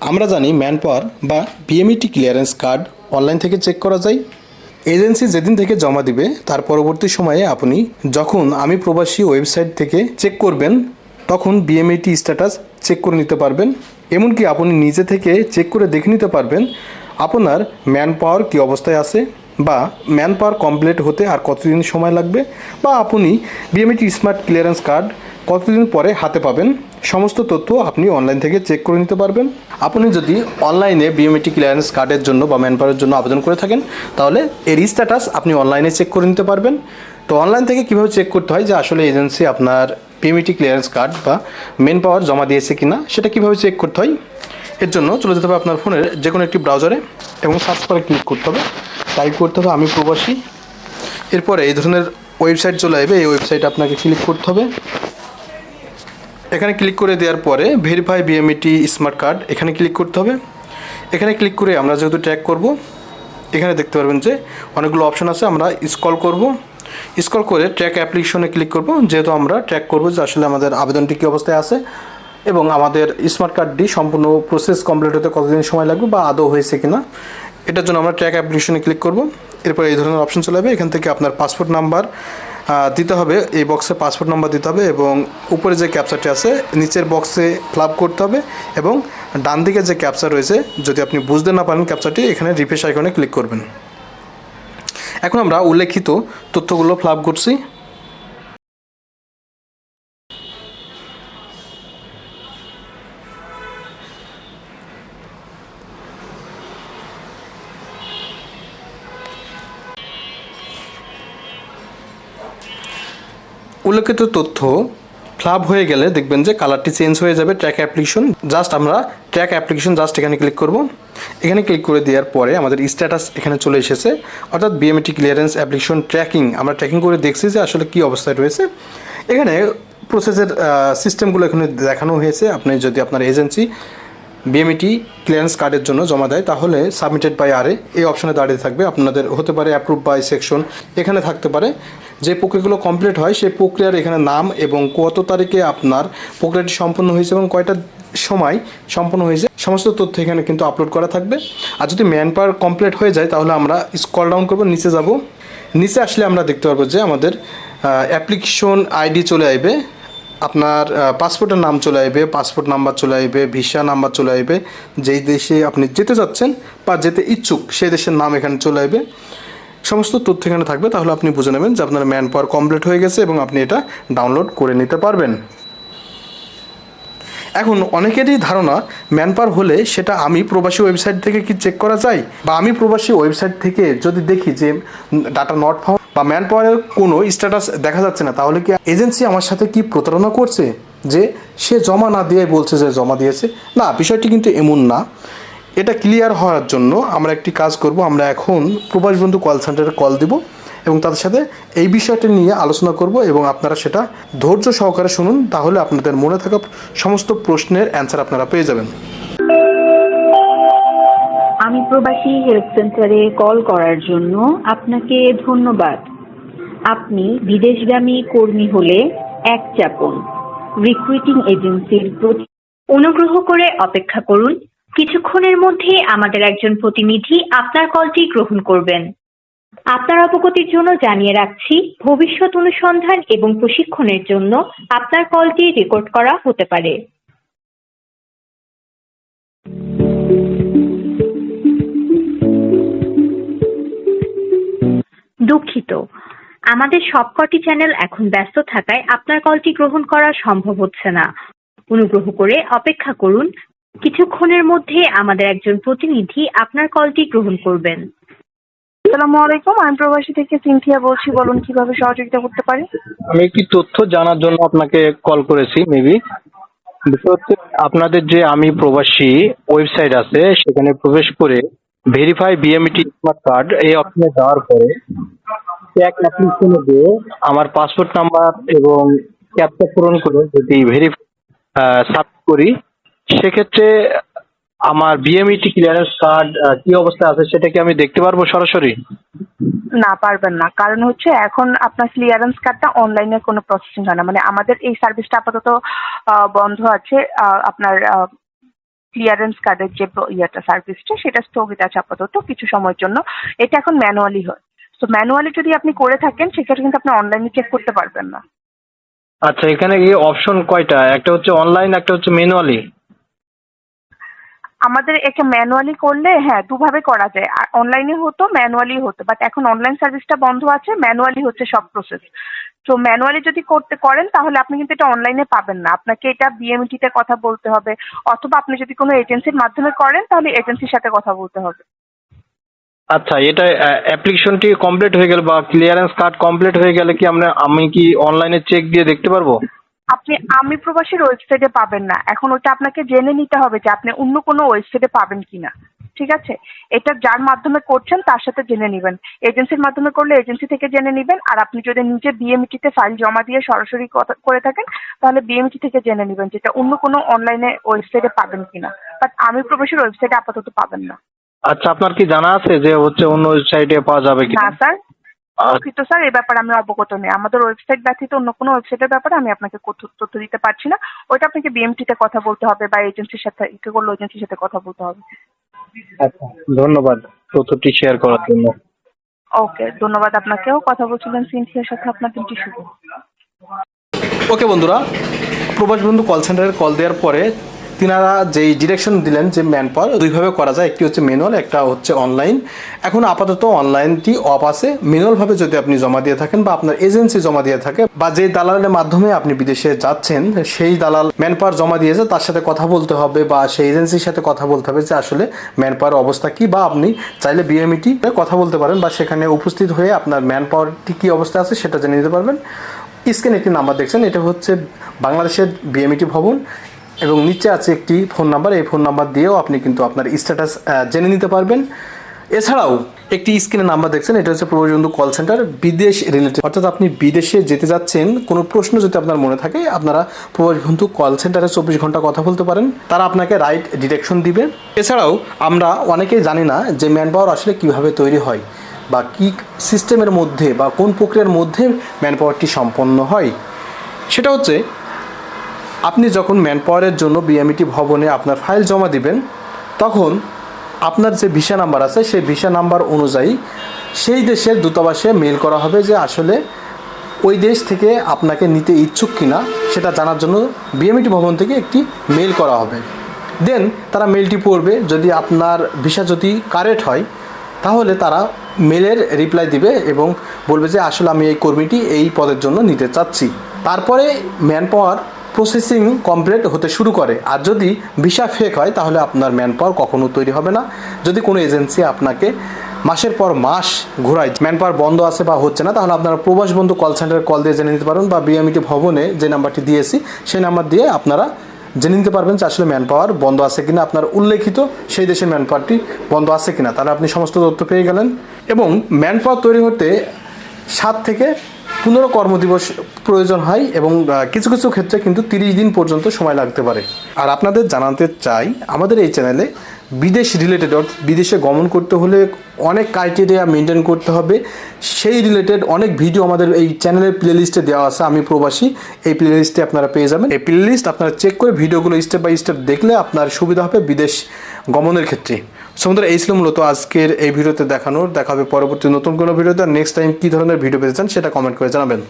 আমরা জানি man power বা বিএমইটি ক্লিয়ারেন্স কার্ড অনলাইন থেকে চেক করা যায়। এজেন্সি যেদিন থেকে জমা দিবে, তার পরবর্তী সময়ে আপনি যখন আমি প্রবাসী ওয়েবসাইট থেকে চেক করবেন, তখন বিএমইটি স্ট্যাটাস চেক করে নিতে পারবেন। এমনকি আপনি নিজে থেকে চেক করে দেখে নিতে পারবেন আপনার ম্যান পাওয়ার কী অবস্থায় আছে বা ম্যান পাওয়ার কমপ্লিট হতে আর কতদিন সময় লাগবে বা আপনি বিএমইটি স্মার্ট ক্লিয়ারেন্স কার্ড কতদিন পরে হাতে পাবেন? সমস্ত তথ্য আপনি অনলাইন থেকে চেক করে নিতে পারবেন। আপনি যদি অনলাইনে বিএমইটি ক্লিয়ারেন্স কার্ডের জন্য বা ম্যানপাওয়ারের জন্য আবেদন করে থাকেন, তাহলে এর স্ট্যাটাস আপনি অনলাইনে চেক করে নিতে পারবেন। তো অনলাইন থেকে কীভাবে চেক করতে হয় যে আসলে এজেন্সি আপনার বিএমইটি ক্লিয়ারেন্স কার্ড বা মেন পাওয়ার জমা দিয়েছে কি না সেটা কীভাবে চেক করতে হয়? এর জন্য চলে যেতে হবে আপনার ফোনের যে কোনো একটি ব্রাউজারে এবং সার্চ করে ক্লিক করতে হবে। টাইপ করতে হবে, আমি প্রবাসী। এরপরে এই ধরনের ওয়েবসাইট চলে আসবে। এই ওয়েবসাইটে আপনাকে ক্লিক করতে হবে। এখানে ক্লিক করে দেওয়ার পরে ভেরিফাই বিএমইটি স্মার্ট কার্ড এখানে ক্লিক করতে হবে। এখানে ক্লিক করে আমরা যেহেতু ট্র্যাক করব, এখানে দেখতে পারবেন যে অনেকগুলো অপশন আছে, আমরা স্কল করব। স্কল করে ট্র্যাক অ্যাপ্লিকেশনে ক্লিক করব, যেহেতু আমরা ট্র্যাক করব যে আসলে আমাদের আবেদনটি কী অবস্থায় আছে এবং আমাদের স্মার্ট কার্ডটি সম্পূর্ণ প্রসেস কমপ্লিট হতে কতদিন সময় লাগবে বা আদৌ হয়েছে কিনা, এটার জন্য আমরা ট্র্যাক অ্যাপ্লিকেশনে ক্লিক করব। এরপর এই ধরনের অপশন চলে যাবে এখান থেকে আপনার পাসপোর্ট নাম্বার দিতে হবে, এই বক্সে পাসপোর্ট নাম্বার দিতে হবে এবং উপরে যে ক্যাপচারটি আছে, নিচের বক্সে ফ্লাপ করতে হবে এবং ডান দিকে যে ক্যাপচার রয়েছে, যদি আপনি বুঝতে না পারেন ক্যাপচারটি এখানে রিফ্রেশ আইকনে ক্লিক করবেন। এখন আমরা উল্লেখিত তথ্যগুলো ফ্লাপ করছি। উল্লেখিত তথ্য ফ্লাপ হয়ে গেলে দেখবেন যে কালারটি চেঞ্জ হয়ে যাবে ট্র্যাক অ্যাপ্লিকেশন জাস্ট আমরা ট্র্যাক অ্যাপ্লিকেশন জাস্ট এখানে ক্লিক করব। এখানে ক্লিক করে দেওয়ার পরে আমাদের স্ট্যাটাস এখানে চলে এসেছে। অর্থাৎ বিএমটি ক্লিয়ারেন্স অ্যাপ্লিকেশন ট্র্যাকিং আমরা ট্র্যাকিং করে দেখছি যে আসলে কী অবস্থায় রয়েছে। এখানে প্রসেসের সিস্টেমগুলো এখানে দেখানো হয়েছে। আপনি যদি আপনার এজেন্সি বিএমইটি ক্লিয়ারেন্স কার্ডের জন্য জমা দেয়, তাহলে সাবমিটেড বাই আরে এই অপশনে দাঁড়িয়ে থাকবে। আপনাদের হতে পারে অ্যাপ্রুভ বাই সেকশন এখানে থাকতে পারে। যে প্রক্রিয়াগুলো কমপ্লিট হয়, সেই প্রক্রিয়ার এখানে নাম এবং কত তারিখে আপনার প্রক্রিয়াটি সম্পন্ন হয়েছে এবং কয়টা সময় সম্পন্ন হয়েছে, সমস্ত তথ্য এখানে কিন্তু আপলোড করা থাকবে। আর যদি ম্যান পাওয়ার কমপ্লিট হয়ে যায়, তাহলে আমরা স্কল ডাউন করব, নিচে যাব। নিচে আসলে আমরা দেখতে পারব যে আমাদের অ্যাপ্লিকেশন আইডি চলে আসবে। আপনার পাসপোর্টের নাম চলে আসবে পাসপোর্ট নাম্বার চলে আসবে ভিসা নাম্বার চলে আসবে। যেই দেশে আপনি যেতে যাচ্ছেন বা যেতে ইচ্ছুক, সেই দেশের নাম এখানে চলে আসবে। সমস্ত তথ্য এখানে থাকবে, তাহলে আপনি বুঝে নেবেন যে আপনার ম্যান পাওয়ার কমপ্লিট হয়ে গেছে এবং আপনি এটা ডাউনলোড করে নিতে পারবেন। এখন অনেকেরই ধারণা ম্যানপাওয়ার হলে সেটা আমি প্রবাসী ওয়েবসাইট থেকে কি চেক করা যায়? বা আমি প্রবাসী ওয়েবসাইট থেকে যদি দেখি যে ডাটা নট ফাউন্ড বা ম্যান পাওয়ারের কোনো স্ট্যাটাস দেখা যাচ্ছে না, তাহলে কি এজেন্সি আমার সাথে কি প্রতারণা করছে? যে সে জমা না দিয়ে বলছে যে জমা দিয়েছে? না, বিষয়টি কিন্তু এমন না। এটা ক্লিয়ার হওয়ার জন্য আমরা একটি কাজ করব, আমরা এখন প্রবাস বন্ধু কল সেন্টারে কল দিব এবং তাদের সাথে এই বিষয়টি নিয়ে আলোচনা করব এবং আপনারা সেটা ধৈর্য সহকারে শুনুন, তাহলে আপনাদের মনে থাকা সমস্ত প্রশ্নের অ্যান্সার আপনারা পেয়ে যাবেন। আমি প্রবাসী হেল্প সেন্টারে কল করার জন্য আপনাকে ধন্যবাদ। আপনি বিদেশগামী কর্মী হলে এক চাপুন। রিক্রুটিং এজেন্সির প্রতি অনুগ্রহ করে অপেক্ষা করুন। কিছুক্ষণের মধ্যে আমাদের একজন প্রতিনিধি আপনার কলটি গ্রহণ করবেন। আপনার অবগতির জন্য জানিয়ে রাখছি, ভবিষ্যৎ অনুসন্ধান এবং প্রশিক্ষণের জন্য আপনার কলটি রেকর্ড করা হতে পারে। দুঃখিত। আমাদের সবকটি চ্যানেল এখন ব্যস্ত থাকায় আপনার কলটি গ্রহণ করা সম্ভব হচ্ছে না। অনুগ্রহ করে অপেক্ষা করুন কিছুক্ষণের মধ্যে আমাদের একজন প্রতিনিধি আপনার কলটি গ্রহণ করবেন। আসসালামু আলাইকুম আমি প্রবাসী থেকে সিনথিয়া বলছি বলুন কীভাবে সহযোগিতা করতে পারি? আমি একটি তথ্য জানার জন্য আপনাকে কল করেছি মেবি। বিষয় হচ্ছে আপনাদের যে আমি প্রবাসী ওয়েবসাইট আছে সেখানে প্রবেশ করে ভেরিফাই বিএমটি স্মার্ট কার্ড এই অপশনে যাওয়ার পরে ট্যাগ অ্যাপ্লিকেশনে দিয়ে আমার পাসপোর্ট নাম্বার এবং ক্যাপচা পূরণ করে যদি ভেরিফাই সাবমিট করি সেক্ষেত্রে আমার বিএমইটি ক্লিয়ারেন্স কার্ড কি অবস্থায় আছে সেটা কি আমি দেখতে পারব সরাসরি? না পারবেন না। কারণ হচ্ছে এখন আপনার ক্লিয়ারেন্স কার্ডটা অনলাইনে কোনো প্রসেসিং হয় না। মানে আমাদের এই সার্ভিসটা আপাতত বন্ধ আছে। আপনার ক্লিয়ারেন্স কার্ডের যে ইয়েটা সার্ভিসটা সেটা স্থগিত আছে আপাতত কিছু সময়ের জন্য। এটা এখন ম্যানুয়ালি হয়। তো ম্যানুয়ালি যদি আপনি করে থাকেন সেক্ষেত্রে কিন্তু আপনি অনলাইনে চেক করতে পারবেন না। আচ্ছা এখানে কি অপশন কয়টা? একটা হচ্ছে অনলাইন একটা হচ্ছে ম্যানুয়ালি আমাদের একে ম্যানুয়ালি করলে হ্যাঁ দুভাবে করা যায়। আর অনলাইনে হতো ম্যানুয়ালি হতো। বাট এখন অনলাইন সার্ভিসটা বন্ধ আছে ম্যানুয়ালি হচ্ছে সব প্রসেস তো ম্যানুয়ালি যদি করতে করেন, তাহলে আপনি কিন্তু এটা অনলাইনে পাবেন না। আপনাকে এটা বিএমটিতে কথা বলতে হবে। অথবা আপনি যদি কোনো এজেন্সির মাধ্যমে করেন, তাহলে এজেন্সির সাথে কথা বলতে হবে। আচ্ছা এটা অ্যাপ্লিকেশনটি কমপ্লিট হয়ে গেলে বা ক্লিয়ারেন্স কার্ড কমপ্লিট হয়ে গেলে কি আমরা, আমি কি অনলাইনে চেক দিয়ে দেখতে পারব? আপনি আমি প্রবাসীর ওয়েবসাইটে পাবেন না। এখন ওটা আপনাকে জেনে নিতে হবে যে আপনি অন্য কোনো ওয়েবসাইটে পাবেন কিনা। ঠিক আছে? এটা যার মাধ্যমে করছেন তার সাথে জেনে নেবেন। এজেন্সির মাধ্যমে করলে এজেন্সি থেকে জেনে নেবেন। আর আপনি যদি নিজে বিএমটিতে ফাইল জমা দিয়ে সরাসরি কথা- করে থাকেন তাহলে বিএমটি থেকে জেনে নেবেন যেটা অন্য কোনো অনলাইনে ওয়েবসাইটে পাবেন কিনা। বাট আমি প্রবাসীর ওয়েবসাইটে আপাতত পাবেন না। আচ্ছা আপনার কি জানা আছে যে হচ্ছে অন্য ওয়েবসাইটে পাওয়া যাবে কি না স্যার দুঃখিত স্যার এই ব্যাপারে আমি অবগত নেই। আমাদের ওয়েবসাইট ব্যতীত অন্য কোনো ওয়েবসাইটের ব্যাপারে আমি আপনাকে তথ্য- তথ্য দিতে পারছি না। ওইটা আপনাকে বিএমটিতে কথা বলতে হবে বা এজেন্সির সাথে ইকে করলে এজেন্সির সাথে কথা বলতে হবে। আচ্ছা ধন্যবাদ তথ্যটি শেয়ার করার জন্য। ওকে ধন্যবাদ আপনাকেও। কথা বলছিলেন সিনথিয়ার সাথে আপনার দিনটি শুভ। ওকে বন্ধুরা প্রবাস বন্ধু কল সেন্টারে কল দেওয়ার পরে তিনারা যেই ডিরেকশন দিলেন যে ম্যান পাওয়ার দুইভাবে করা যায়। একটি হচ্ছে ম্যানুয়াল একটা হচ্ছে অনলাইন এখন আপাতত অনলাইনটি অফ আছে। ম্যানুয়ালভাবে যদি আপনি জমা দিয়ে থাকেন বা আপনার এজেন্সি জমা দিয়ে থাকে বা যে দালালের মাধ্যমে আপনি বিদেশে যাচ্ছেন, সেই দালাল ম্যান পাওয়ার জমা দিয়েছে তার সাথে কথা বলতে হবে বা সেই এজেন্সির সাথে কথা বলতে হবে যে আসলে ম্যান পাওয়ার অবস্থা কী বা আপনি চাইলে বিএমইটি কথা বলতে পারেন বা সেখানে উপস্থিত হয়ে আপনার ম্যান পাওয়ারটি কী অবস্থা আছে সেটা জেনে নিতে পারবেন। স্ক্রিনে একটি নাম্বার দেখছেন, এটা হচ্ছে বাংলাদেশের বিএমইটি ভবন। এবং নিচে আছে একটি ফোন নাম্বার, এই ফোন নাম্বার দিয়েও আপনি কিন্তু আপনার স্ট্যাটাস জেনে নিতে পারবেন। এছাড়াও একটি স্ক্রিনে নাম্বার দেখছেন, এটা হচ্ছে প্রবন্ধু কল সেন্টার বিদেশ রিলেটেড অর্থাৎ আপনি বিদেশে যেতে যাচ্ছেন, কোনো প্রশ্ন যদি আপনার মনে থাকে, আপনারা প্রবাস বন্ধু কল সেন্টারে চব্বিশ ঘণ্টা কথা বলতে পারেন। তারা আপনাকে রাইট ডিরেকশন দিবে। এছাড়াও আমরা অনেকেই জানি না যে ম্যান পাওয়ার আসলে কীভাবে তৈরি হয়, বা কি সিস্টেমের মধ্যে, বা কোন প্রক্রিয়ার মধ্যে ম্যান পাওয়ারটি সম্পন্ন হয়। সেটা হচ্ছে আপনি যখন ম্যান পাওয়ারের জন্য বিএমইটি ভবনে আপনার ফাইল জমা দিবেন, তখন আপনার যে ভিসা নাম্বার আছে, সেই ভিসা নাম্বার অনুযায়ী সেই দেশের দূতাবাসে মেল করা হবে যে আসলে ওই দেশ থেকে আপনাকে নিতে ইচ্ছুক কিনা, সেটা জানার জন্য বিএমইটি ভবন থেকে একটি মেল করা হবে। দেন তারা মেলটি পড়বে, যদি আপনার ভিসা যদি কারেক্ট হয়, তাহলে তারা মেলের রিপ্লাই দিবে এবং বলবে যে আসলে আমি এই কর্মীটি এই পদের জন্য নিতে চাচ্ছি। তারপরে ম্যান পাওয়ার প্রসেসিং কমপ্লিট হতে শুরু করে। আর যদি ভিসা ফেক হয়, তাহলে আপনার ম্যান পাওয়ার কখনো তৈরি হবে না। যদি কোনো এজেন্সি আপনাকে মাসের পর মাস ঘোরায় ম্যান পাওয়ার বন্ধ আছে বা হচ্ছে না, তাহলে আপনারা প্রবাস বন্ধু কল সেন্টারে কল দিয়ে জেনে নিতে পারেন বা বিএমইটি ভবনে যে নাম্বারটি দিয়েছি, সেই নাম্বার দিয়ে আপনারা জেনে নিতে পারবেন যে আসলে ম্যান পাওয়ার বন্ধ আছে কিনা। আপনার উল্লেখিত সেই দেশের ম্যান পাওয়ারটি বন্ধ আছে কিনা। তাহলে আপনি সমস্ত তথ্য পেয়ে গেলেন। এবং ম্যান পাওয়ার তৈরি হতে সাত থেকে পনেরো কর্মদিবস প্রয়োজন হয় এবং কিছু কিছু ক্ষেত্রে কিন্তু তিরিশ দিন পর্যন্ত সময় লাগতে পারে। আর আপনাদের জানাতে চাই, আমাদের এই চ্যানেলে বিদেশ রিলেটেড অর্থাৎ বিদেশে গমন করতে হলে অনেক ক্রাইটেরিয়া মেনটেন করতে হবে। সেই রিলেটেড অনেক ভিডিও আমাদের এই চ্যানেলের প্লেলিস্টে দেওয়া আছে, আমি প্রবাসী। এই প্লেলিস্টে আপনারা পেয়ে যাবেন। এই প্লেলিস্ট আপনারা চেক করে ভিডিওগুলো স্টেপ বাই স্টেপ দেখলে আপনার সুবিধা হবে বিদেশ গমনের ক্ষেত্রে। সমুদ্র এই ছিল মূলত আজকের এই ভিডিওতে দেখানোর। দেখা হবে পরবর্তী নতুন কোনো ভিডিওতে। নেক্সট টাইম কী ধরনের ভিডিও পেতে চান সেটা কমেন্ট করে জানাবেন।